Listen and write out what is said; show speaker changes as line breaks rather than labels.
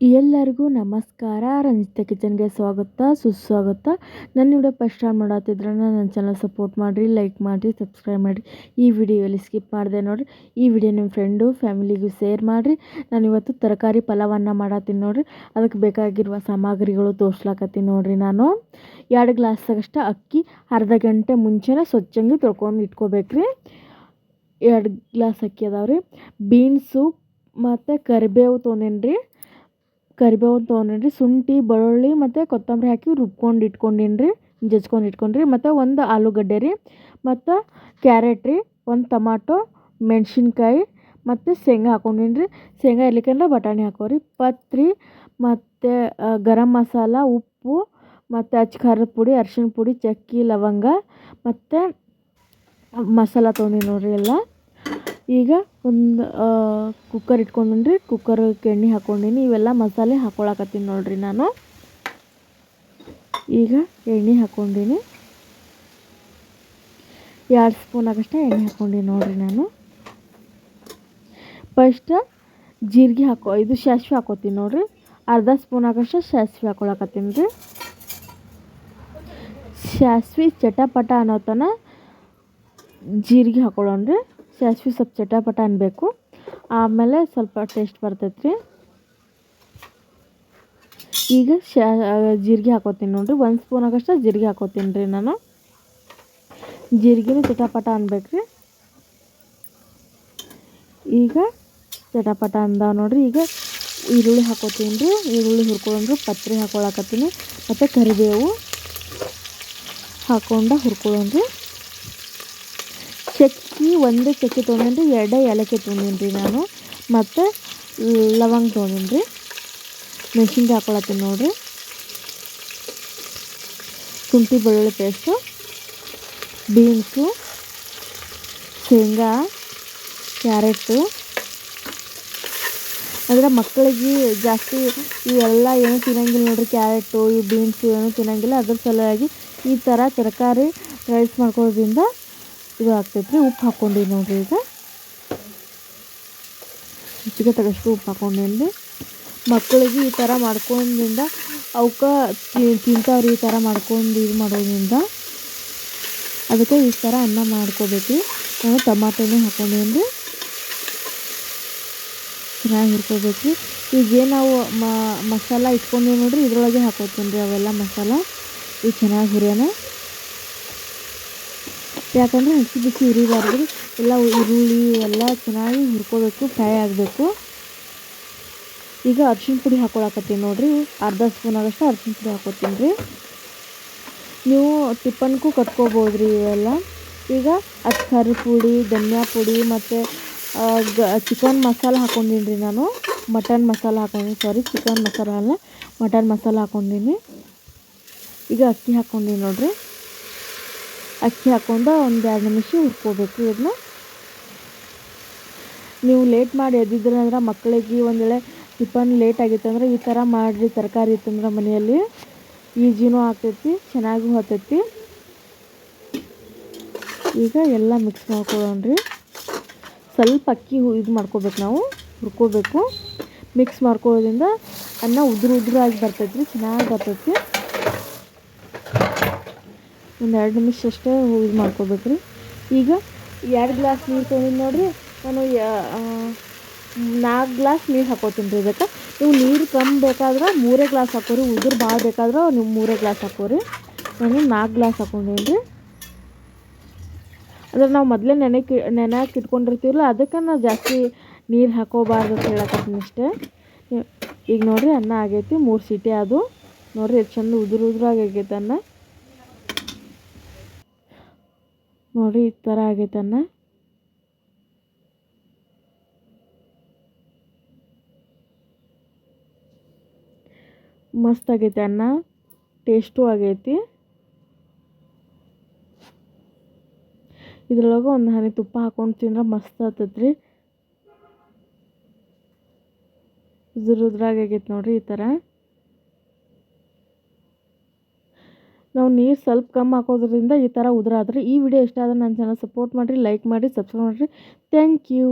ಎಲ್ಲರಿಗೂ ನಮಸ್ಕಾರ. ರಂಜಿತಾ ಕಿಚನ್ಗೆ ಸ್ವಾಗತ, ಸುಸ್ವಾಗತ. ನನ್ನ ವಿಡಿಯೋ ಫಸ್ಟ್ ಟೈಮ್ ಮಾಡತ್ತಿದ್ರೆ ನನ್ನ ಚಾನಲ್ ಸಪೋರ್ಟ್ ಮಾಡಿರಿ ಲೈಕ್ ಮಾಡಿರಿ ಸಬ್ಸ್ಕ್ರೈಬ್ ಮಾಡಿರಿ. ಈ ವಿಡಿಯೋಲಿ ಸ್ಕಿಪ್ ಮಾಡಿದೆ ನೋಡಿರಿ. ಈ ವಿಡಿಯೋ ನಿಮ್ಮ ಫ್ರೆಂಡು ಫ್ಯಾಮಿಲಿಗೂ ಶೇರ್ ಮಾಡಿರಿ. ನಾನು ಇವತ್ತು ತರಕಾರಿ ಪಲಾವನ್ನು ಮಾಡತ್ತೀನಿ ನೋಡಿರಿ. ಅದಕ್ಕೆ ಬೇಕಾಗಿರುವ ಸಾಮಗ್ರಿಗಳು ತೋರ್ಸ್ಲಾಕತ್ತೀನಿ ನೋಡಿರಿ ನಾನು. ಎರಡು ಗ್ಲಾಸಾಗಷ್ಟು ಅಕ್ಕಿ, ಅರ್ಧ ಗಂಟೆ ಮುಂಚೆನೇ ಸ್ವಚ್ಛಂಗಿ ತೊಳ್ಕೊಂಡು ಇಟ್ಕೋಬೇಕ್ರಿ. ಎರಡು ಗ್ಲಾಸ್ ಅಕ್ಕಿ ಅದಾವ್ರಿ. ಬೀನ್ಸು ಮತ್ತು ಕರಿಬೇವು ತೊಗೊಂಡೇನಿ ಕರಿಬೇವು ತೊಗೊಂಡಿನಿ ಶುಂಠಿ, ಬೆಳ್ಳುಳ್ಳಿ ಮತ್ತು ಕೊತ್ತಂಬರಿ ಹಾಕಿ ರುಬ್ಕೊಂಡು ಇಟ್ಕೊಂಡಿನಿ ರೀ ಜಜ್ಕೊಂಡು ಇಟ್ಕೊಂಡ್ರಿ. ಮತ್ತು ಒಂದು ಆಲೂಗಡ್ಡೆ ರೀ, ಮತ್ತು ಕ್ಯಾರೆಟ್ ರೀ, ಒಂದು ಟಮಾಟೊ, ಮೆಣಸಿನ್ಕಾಯಿ ಮತ್ತು ಶೇಂಗಾ ಹಾಕೊಂಡಿನಿ ರೀ ಶೇಂಗಾ ಇರ್ಲಿಕ್ಕಂದ್ರೆ ಬಟಾಣಿ ಹಾಕೋರಿ ಪತ್ರಿ ಮತ್ತು ಗರಂ ಮಸಾಲ, ಉಪ್ಪು, ಮತ್ತು ಅಚ್ಚ ಖಾರದ ಪುಡಿ ಅರ್ಶಿಣ ಪುಡಿ, ಚಕ್ಕೆ, ಲವಂಗ, ಮತ್ತು ಮಸಾಲ ತೊಗೊಂಡಿನಿ ನೋಡಿರಿ ಎಲ್ಲ. ಈಗ ಒಂದು ಕುಕ್ಕರ್ ಇಟ್ಕೊಂಡೀನಿ ಕುಕ್ಕರ್ಗೆ ಎಣ್ಣೆ ಹಾಕ್ಕೊಂಡೀನಿ ಇವೆಲ್ಲ ಮಸಾಲೆ ಹಾಕ್ಕೊಳಕತ್ತೀನಿ ನೋಡಿರಿ ನಾನು. ಈಗ ಎಣ್ಣೆ ಹಾಕ್ಕೊಂಡೀನಿ ಎರಡು ಸ್ಪೂನ್ ಆಗಷ್ಟೇ ಎಣ್ಣೆ ಹಾಕ್ಕೊಂಡೀನಿ ನೋಡಿರಿ ನಾನು. ಫಸ್ಟ್ ಜೀರಿಗೆ ಹಾಕೋ, ಇದು ಸಾಸ್ವೆ ಹಾಕೋತೀನಿ ನೋಡಿರಿ. ಅರ್ಧ ಸ್ಪೂನ್ ಆಗಷ್ಟು ಸಾಸ್ವೆ ಹಾಕ್ಕೊಳಕತ್ತೀನಿ ರೀ. ಸಾಸ್ವೆ ಚಟಪಟ ಅನ್ನೋತನ ಜೀರಿಗೆ ಹಾಕ್ಕೊಳ್ಳೋಣ ರೀ ಸಾಸ್ವೆ ಸ್ವಲ್ಪ ಚಟಪಟ ಅನ್ಬೇಕು. ಆಮೇಲೆ ಸ್ವಲ್ಪ ಟೇಸ್ಟ್ ಬರ್ತೈತೆ ರೀ ಈಗ ಶಾ ಜೀರಿಗೆ ಹಾಕೋತೀನಿ ನೋಡಿರಿ. ಒಂದು ಸ್ಪೂನ್ ಆಗಷ್ಟು ಜೀರಿಗೆ ಹಾಕೋತೀನಿ ರೀ ನಾನು. ಜೀರಿಗೆನೂ ಚಟಪಟ ರೀ ಈಗ ಚಟಪಟ ಅಂದಾವ ನೋಡಿರಿ. ಈಗ ಈರುಳ್ಳಿ ಹಾಕೋತೀನಿ ರೀ. ಈರುಳ್ಳಿ ಹುರ್ಕೊಂಡ್ರು ಪತ್ರಿ ಹಾಕೊಳಕತ್ತೀನಿ. ಮತ್ತು ಕರಿಬೇವು ಹಾಕೊಂಡು ಹುರ್ಕೊಳ್ಳೋಣ್ರಿ ಚಕ್ಕಿ ಒಂದು ಚಕ್ಕಿ ತೊಗೊಂಡ್ರಿ ಎರಡೇ ಏಲಕ್ಕಿ ತೊಗೊಂಡಿನಿ ನಾನು. ಮತ್ತು ಲವಂಗ ತೊಗೊಂಡೀನಿ ಮೆಣಸಿನ್ಕಾಯಿ ಹಾಕೊಳತ್ತೀನಿ ನೋಡಿರಿ. ಶುಂಠಿ ಬೆಳ್ಳುಳ್ಳಿ ಪೇಸ್ಟು, ಬೀನ್ಸು, ಶೇಂಗಾ, ಕ್ಯಾರೆಟು. ಅಂದರೆ ಮಕ್ಕಳಿಗೆ ಜಾಸ್ತಿ ಇವೆಲ್ಲ ಏನೂ ತಿನ್ನಂಗಿಲ್ಲ ನೋಡಿರಿ, ಕ್ಯಾರೆಟು, ಈ ಬೀನ್ಸು ಏನೂ ತಿನ್ನಂಗಿಲ್ಲ. ಅದ್ರ ಸಲುವಾಗಿ ಈ ಥರ ತರಕಾರಿ ರೈಸ್ ಮಾಡ್ಕೊಳ್ಳೋದ್ರಿಂದ ಇದು ಆಗ್ತೈತ್ರಿ ಉಪ್ಪು ಹಾಕ್ಕೊಂಡೀನಿ ನೋಡಿರಿ ಈಗ ಹೆಚ್ಚಿಗೆ ತಗಷ್ಟು ಉಪ್ಪು ಹಾಕ್ಕೊಂಡೇನಿ ಮಕ್ಕಳಿಗೆ ಈ ಥರ ಮಾಡ್ಕೊಂಡಿಂದ ಅವಕ್ಕೆ ತಿಂತಾವ್ರಿ ಈ ಥರ ಮಾಡ್ಕೊಂಡು ಇದು ಮಾಡೋದ್ರಿಂದ ಅದಕ್ಕೆ ಈ ಥರ ಅನ್ನ ಮಾಡ್ಕೋಬೇಕು. ನಾನು ಟಮಾಟೋನೇ ಹಾಕ್ಕೊಂಡೇನಿ ಚೆನ್ನಾಗಿ ಹುರ್ಕೋಬೇಕು. ಈಗ ನಾವು ಮಸಾಲ ಇಟ್ಕೊಂಡೀವಿ ನೋಡಿರಿ, ಇದರೊಳಗೆ ಹಾಕೋತೀನಿ ರೀ ಅವೆಲ್ಲ ಮಸಾಲ. ಈಗ ಚೆನ್ನಾಗಿ ಹುರಿಯೋಣ. ಯಾಕಂದರೆ ಹಸಿ ಬಿಸಿ ಹುರಿಬಾರ್ದು ಎಲ್ಲ ಈರುಳ್ಳಿ ಎಲ್ಲ ಚೆನ್ನಾಗಿ ಹುರ್ಕೋಬೇಕು, ಫ್ರೈ ಆಗಬೇಕು. ಈಗ ಅರ್ಶಿಣ ಪುಡಿ ಹಾಕೊಳಕತ್ತೀನಿ ನೋಡಿರಿ. ಅರ್ಧ ಸ್ಪೂನ್ ಆಗಷ್ಟು ಅರ್ಶಿಣ ಪುಡಿ ಹಾಕೋತೀನಿ ರೀ. ನೀವು ಟಿಫನ್ಗೂ ಕಟ್ಕೋಬೋದು ರೀ ಇವೆಲ್ಲ. ಈಗ ಅಚ್ಚ ಪುಡಿ, ಧನಿಯಾ ಪುಡಿ ಮತ್ತು ಗ, ಚಿಕನ್ ಮಸಾಲ ಹಾಕೊಂಡೀನಿ ರೀ ನಾನು. ಮಟನ್ ಮಸಾಲ ಹಾಕೊಂಡಿನಿ ಸಾರಿ ಚಿಕನ್ ಮಸಾಲ ಅಲ್ಲ, ಮಟನ್ ಮಸಾಲ ಹಾಕೊಂಡೀನಿ. ಈಗ ಅಕ್ಕಿ ಹಾಕೊಂಡೀನಿ ನೋಡಿರಿ. ಅಕ್ಕಿ ಹಾಕ್ಕೊಂಡು ಒಂದು ಎರಡು ನಿಮಿಷ ಹುರ್ಕೋಬೇಕು ಇದನ್ನ. ನೀವು ಲೇಟ್ ಮಾಡಿ ಎದ್ದಿದ್ರೆ ಅಂದ್ರೆ ಮಕ್ಕಳಿಗೆ ಒಂದು ವೇಳೆ ಟಿಫನ್ ಲೇಟ್ ಆಗಿತ್ತು ಅಂದ್ರೆ ಈ ಥರ ಮಾಡಿರಿ, ತರಕಾರಿ ಇತ್ತಂದ್ರೆ ಮನೆಯಲ್ಲಿ. ಈಜಿನೂ ಆಗ್ತೈತಿ, ಚೆನ್ನಾಗೂ ಹತ್ತೈತಿ. ಈಗ ಎಲ್ಲ ಮಿಕ್ಸ್ ಮಾಡ್ಕೊಳ್ಳೋಣ್ರಿ. ಸ್ವಲ್ಪ ಅಕ್ಕಿ ಇದು ಮಾಡ್ಕೋಬೇಕು ನಾವು, ಹುರ್ಕೋಬೇಕು. ಮಿಕ್ಸ್ ಮಾಡ್ಕೊಳ್ಳೋದ್ರಿಂದ ಅನ್ನ ಉದುರು ಆಗಿ ಬರ್ತೈತಿ ಚೆನ್ನಾಗಿ ಬರ್ತೈತಿ. ಒಂದು ಎರಡು ನಿಮಿಷ ಅಷ್ಟೇ ಇದು ಮಾಡ್ಕೋಬೇಕು ರೀ ಈಗ ಎರಡು ಗ್ಲಾಸ್ ನೀರು ತೊಗೊಂಡಿನಿ ನೋಡಿರಿ, ನಾನು ನಾಲ್ಕು ಗ್ಲಾಸ್ ನೀರು ಹಾಕೋತೀನಿ ರೀ ಇದಕ್ಕೆ. ನೀವು ನೀರು ಕಮ್ಮಿ ಬೇಕಾದ್ರೆ ಮೂರೇ ಗ್ಲಾಸ್ ಹಾಕೋರಿ ಉದುರು ಭಾಳ ಬೇಕಾದ್ರೆ ನೀವು ಮೂರೇ ಗ್ಲಾಸ್ ಹಾಕೋರಿ. ನಾನು ನಾಲ್ಕು ಗ್ಲಾಸ್ ಹಾಕೊಂಡೇನು ರೀ. ಅಂದ್ರೆ ನಾವು ಮೊದಲೇ ನೆನೆಕ್ಕೆ ನೆನೆಯಕ್ಕೆ ಇಟ್ಕೊಂಡಿರ್ತೀವಲ್ಲ ಅದಕ್ಕೆ ನಾವು ಜಾಸ್ತಿ ನೀರು ಹಾಕೋಬಾರ್ದು ಅಂತ ಹೇಳಕತ್ತೀನಿ ಅಷ್ಟೇ. ಈಗ ನೋಡಿರಿ ಅನ್ನ ಆಗೈತಿ, ಮೂರು ಸೀಟಿ ಅದು ನೋಡಿರಿ ಎಷ್ಟು ಚಂದ ಉದುರು ಉದುರಾಗಿ ಆಗೈತೆ ಅನ್ನ. ನೋಡಿ, ಈ ಥರ ಆಗೈತೆ ಅನ್ನ. ಮಸ್ತ್ ಆಗೈತೆ ಅನ್ನ. ಟೇಸ್ಟು ಆಗೈತಿ. ಇದ್ರೊಳಗೆ ಒಂದು ಹನಿ ತುಪ್ಪ ಹಾಕೊಂಡು ತಿಂದ್ರೆ ಮಸ್ತ್ ಆಗ್ತೈತೆ ರೀ ಉದುರುದ್ರಾಗೈತೆ ನೋಡಿರಿ ಈ ಥರ ನಾವು ನೀರು ಸ್ವಲ್ಪ ಕಮ್ಮಿ ಹಾಕೋದ್ರಿಂದ ಈ ಥರ ಉದುರಾದ್ರೆ. ಈ ವಿಡಿಯೋ ಇಷ್ಟ ಆದರೆ ನನ್ನ ಚಾನಲ್ ಸಪೋರ್ಟ್ ಮಾಡಿರಿ ಲೈಕ್ ಮಾಡಿ ಸಬ್ಸ್ಕ್ರೈಬ್ ಮಾಡಿರಿ. Thank you